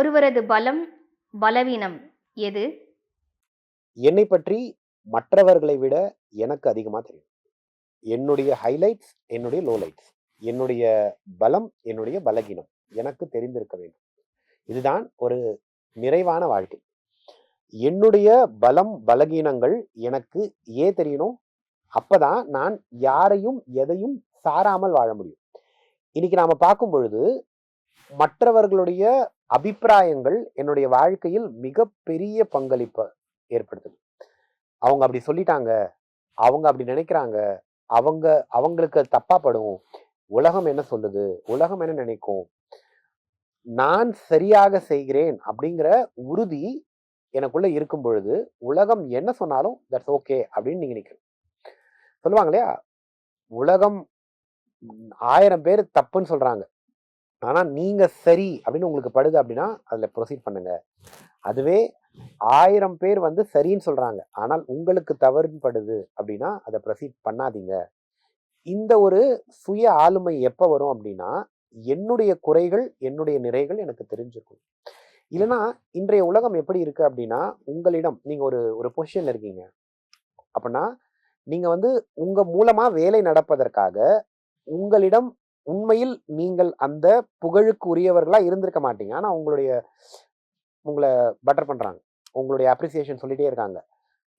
ஒருவரது பலம் பலவீனம் எது? என்னை பற்றி மற்றவர்களை விட எனக்கு அதிகமாக தெரியும். என்னுடைய ஹைலைட்ஸ் என்னுடைய லோலைட்ஸ் என்னுடைய பலம் என்னுடைய பலகீனம் எனக்கு தெரிந்திருக்க வேண்டும். இதுதான் ஒரு நிறைவான வாழ்க்கை. என்னுடைய பலம் பலகீனங்கள் எனக்கு ஏன் தெரியணும் அப்பதான் நான் யாரையும் எதையும் சாராமல் வாழ முடியும். இன்னைக்கு நாம பார்க்கும் பொழுது மற்றவர்களுடைய அபிப்பிராயங்கள் என்னுடைய வாழ்க்கையில் மிகப்பெரிய பங்களிப்பை ஏற்படுத்துது. அவங்க அப்படி சொல்லிட்டாங்க அவங்க அப்படி நினைக்கிறாங்க அவங்க அவங்களுக்கு தப்பாப்படும் உலகம் என்ன சொல்லுது? உலகம் என்ன நினைக்கும்? நான் சரியாக செய்கிறேன் அப்படிங்கிற உறுதி எனக்குள்ள இருக்கும் பொழுது உலகம் என்ன சொன்னாலும் தட்ஸ் ஓகே அப்படின்னு நீங்க நினைக்கணும். சொல்லுவாங்க இல்லையா? உலகம் ஆயிரம் பேர் தப்புன்னு சொல்றாங்க. ஆனால் நீங்கள் சரி அப்படின்னு உங்களுக்கு படுது அப்படின்னா அதில் ப்ரொசீட் பண்ணுங்க. அதுவே ஆயிரம் பேர் வந்து சரின்னு சொல்கிறாங்க ஆனால் உங்களுக்கு தவறுன்னு படுது அப்படின்னா அதை ப்ரொசீட் பண்ணாதீங்க. இந்த ஒரு சுய ஆளுமை எப்போ வரும் அப்படின்னா என்னுடைய குறைகள் என்னுடைய நிறைகள் எனக்கு தெரிஞ்சிருக்கும் இல்லைன்னா இன்றைய உலகம் எப்படி இருக்கு அப்படின்னா உங்களிடம் நீங்கள் ஒரு ஒரு பொசிஷன்ல இருக்கீங்க. அப்படின்னா நீங்கள் வந்து உங்கள் மூலமாக வேலை நடப்பதற்காக உங்களிடம் உண்மையில் நீங்கள் அந்த புகழுக்கு உரியவர்களாக இருந்திருக்க மாட்டீங்க. ஆனால் உங்களுடைய உங்களை பட்டர் பண்ணுறாங்க உங்களுடைய அப்ரிசியேஷன் சொல்லிட்டே இருக்காங்க.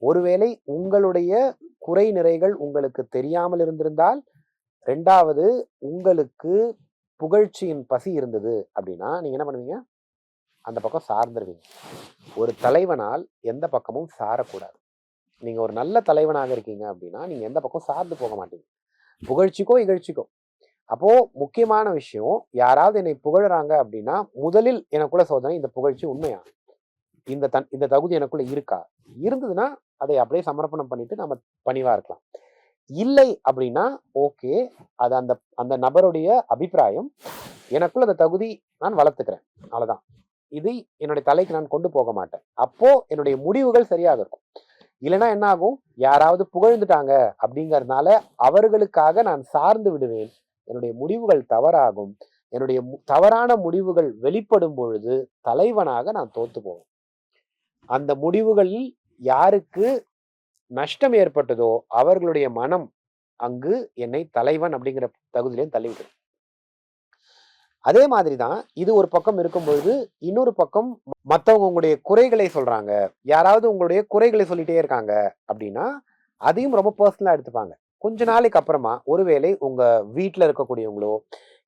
ஒருவேளை உங்களுடைய குறை நிறைகள் உங்களுக்கு தெரியாமல் இருந்திருந்தால் ரெண்டாவது உங்களுக்கு புகழ்ச்சியின் பசி இருந்தது அப்படின்னா நீங்கள் என்ன பண்ணுவீங்க? அந்த பக்கம் சார்ந்துருவீங்க. ஒரு தலைவனால் எந்த பக்கமும் சாரக்கூடாது. நீங்கள் ஒரு நல்ல தலைவனாக இருக்கீங்க அப்படின்னா நீங்கள் எந்த பக்கம் சார்ந்து போக மாட்டீங்க. புகழ்ச்சிக்கோ இகழ்ச்சிக்கோ. அப்போ முக்கியமான விஷயம் யாராவது என்னை புகழறாங்க அப்படின்னா முதலில் எனக்குள்ள சோதனை இந்த புகழ்ச்சி உண்மையா? இந்த தன் இந்த தகுதி எனக்குள்ள இருக்கா? இருந்ததுன்னா அதை அப்படியே சமர்ப்பணம் பண்ணிட்டு நம்ம பணிவா இருக்கலாம். இல்லை அப்படின்னா ஓகே அது அந்த அந்த நபருடைய அபிப்பிராயம் எனக்குள்ள அந்த தகுதி நான் வளர்த்துக்கிறேன். அவ்வளவுதான். இது என்னுடைய தலைக்கு நான் கொண்டு போக மாட்டேன். அப்போ என்னுடைய முடிவுகள் சரியாக இருக்கும். இல்லைன்னா என்ன ஆகும் யாராவது புகழ்ந்துட்டாங்க அப்படிங்கறதுனால அவர்களுக்காக நான் சார்ந்து விடுவேன். என்னுடைய முடிவுகள் தவறாகும் என்னுடைய தவறான முடிவுகள் வெளிப்படும் பொழுது தலைவனாக நான் தோத்து போவேன். அந்த முடிவுகளில் யாருக்கு நஷ்டம் ஏற்பட்டதோ அவர்களுடைய மனம் அங்கு என்னை தலைவன் அப்படிங்கிற தகுதியிலையும் தள்ளிவிடும். அதே மாதிரி தான் இது ஒரு பக்கம் இருக்கும் பொழுது இன்னொரு பக்கம் மற்றவங்க உங்களுடைய குறைகளை சொல்றாங்க. யாராவது உங்களுடைய குறைகளை சொல்லிட்டே இருக்காங்க அப்படின்னா அதையும் ரொம்ப பர்சனலாக எடுத்துப்பாங்க. கொஞ்ச நாளைக்கு அப்புறமா ஒருவேளை உங்க வீட்டில் இருக்கக்கூடியவங்களோ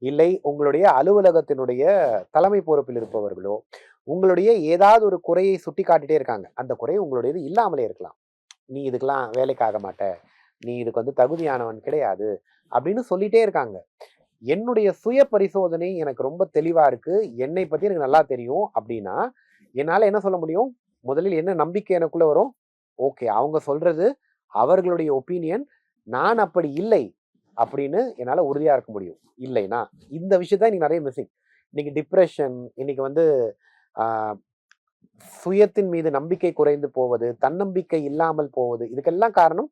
இல்லை உங்களுடைய அலுவலகத்தினுடைய தலைமை பொறுப்பில் இருப்பவர்களோ உங்களுடைய ஏதாவது ஒரு குறையை சுட்டி காட்டிட்டே இருக்காங்க. அந்த குறை உங்களுடையது இல்லாமலே இருக்கலாம். நீ இதுக்கெல்லாம் வேலைக்கு ஆக மாட்ட. நீ இதுக்கு வந்து தகுதியானவன் கிடையாது. அப்படின்னு சொல்லிட்டே இருக்காங்க. என்னுடைய சுய பரிசோதனை எனக்கு ரொம்ப தெளிவா இருக்கு. என்னை பத்தி எனக்கு நல்லா தெரியும். அப்படின்னா என்னால என்ன சொல்ல முடியும்? முதலில் என்ன நம்பிக்கை எனக்குள்ள வரும்? ஓகே அவங்க சொல்றது அவர்களுடைய ஒப்பீனியன் நான் அப்படி இல்லை அப்படின்னு என்னால் உறுதியாக இருக்க முடியும். இல்லைனா இந்த விஷயத்தான் இன்னைக்கு நிறைய மிஸ்ஸிங் இன்னைக்கு டிப்ரெஷன் இன்னைக்கு வந்து சுயத்தின் மீது நம்பிக்கை குறைந்து போவது தன்னம்பிக்கை இல்லாமல் போவது இதுக்கெல்லாம் காரணம்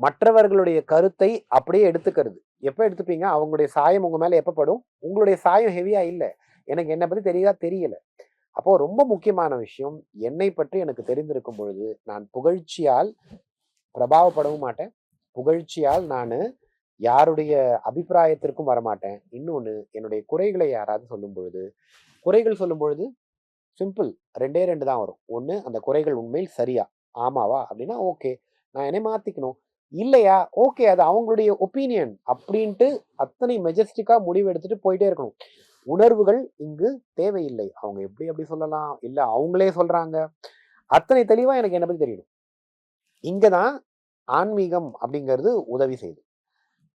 மற்றவர்களுடைய கருத்தை அப்படியே எடுத்துக்கிறது. எப்போ எடுத்துப்பீங்க? அவங்களுடைய சாயம் உங்கள் மேலே எப்போ படும்? உங்களுடைய சாயம் ஹெவியாக இல்லை. எனக்கு என்னை பற்றி தெரியுதா? தெரியல. அப்போது ரொம்ப முக்கியமான விஷயம் என்னை பற்றி எனக்கு தெரிந்திருக்கும் பொழுது நான் புகழ்ச்சியால் பிரபாவப்படவும் மாட்டேன். புகழ்ச்சியால் நான் யாருடைய அபிப்பிராயத்திற்கும் வரமாட்டேன். இன்னொன்று என்னுடைய குறைகளை யாராவது சொல்லும் பொழுது குறைகள் சொல்லும் பொழுது சிம்பிள் ரெண்டே ரெண்டு தான் வரும். ஒன்று அந்த குறைகள் உண்மையில் சரியா ஆமாவா அப்படின்னா ஓகே நான் என்னை மாற்றிக்கணும் இல்லையா ஓகே அது அவங்களுடைய ஒப்பீனியன் அப்படின்ட்டு அத்தனை மெஜஸ்டிக்காக முடிவு எடுத்துட்டு போயிட்டே இருக்கணும். உணர்வுகள் இங்கு தேவையில்லை. அவங்க எப்படி அப்படி சொல்லலாம்? இல்லை அவங்களே சொல்கிறாங்க அத்தனை தெளிவாக எனக்கு என்ன பற்றி தெரியணும் இங்கே தான் ஆன்மீகம் அப்படிங்கிறது உதவி செய்யுது.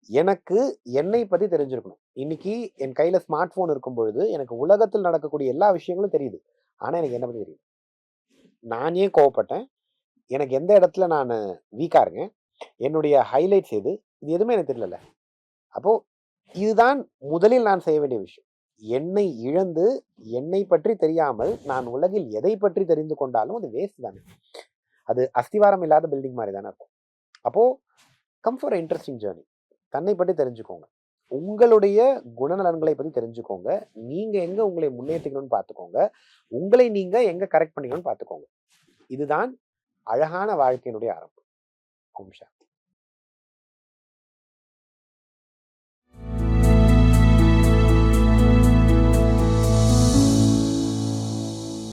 எனக்கு என்னை பற்றி தெரிஞ்சிருக்கணும். இன்னைக்கு என் கையில் ஸ்மார்ட் ஃபோன் இருக்கும் பொழுது எனக்கு உலகத்தில் நடக்கக்கூடிய எல்லா விஷயங்களும் தெரியுது. ஆனால் எனக்கு என்ன பற்றி தெரியுது? நான் ஏன் கோவப்பட்டேன்? எனக்கு எந்த இடத்துல நான் வீக்காக இருக்கேன்? என்னுடைய ஹைலைட்ஸ் எது? இது எதுவுமே எனக்கு தெரியல அப்போ இதுதான் முதலில் நான் செய்ய வேண்டிய விஷயம். என்னை இழந்து என்னை பற்றி தெரியாமல் நான் உலகில் எதை பற்றி தெரிந்து கொண்டாலும் அது வேஸ்ட் தானே. அது அஸ்திவாரம் இல்லாத பில்டிங் மாதிரி தானே இருக்கும் அப்போது கம் ஃபார் இன்ட்ரெஸ்டிங் ஜேர்னி தன்னை பற்றி தெரிஞ்சுக்கோங்க உங்களுடைய குணநலன்களை பற்றி தெரிஞ்சுக்கோங்க. நீங்கள் எங்கே உங்களை முன்னேற்றிக்கணும்னு பார்த்துக்கோங்க. உங்களை நீங்கள் எங்கே கரெக்ட் பண்ணிக்கணும்னு பார்த்துக்கோங்க. இதுதான் அழகான வாழ்க்கையினுடைய ஆரம்பம். ஓம் சாந்தி.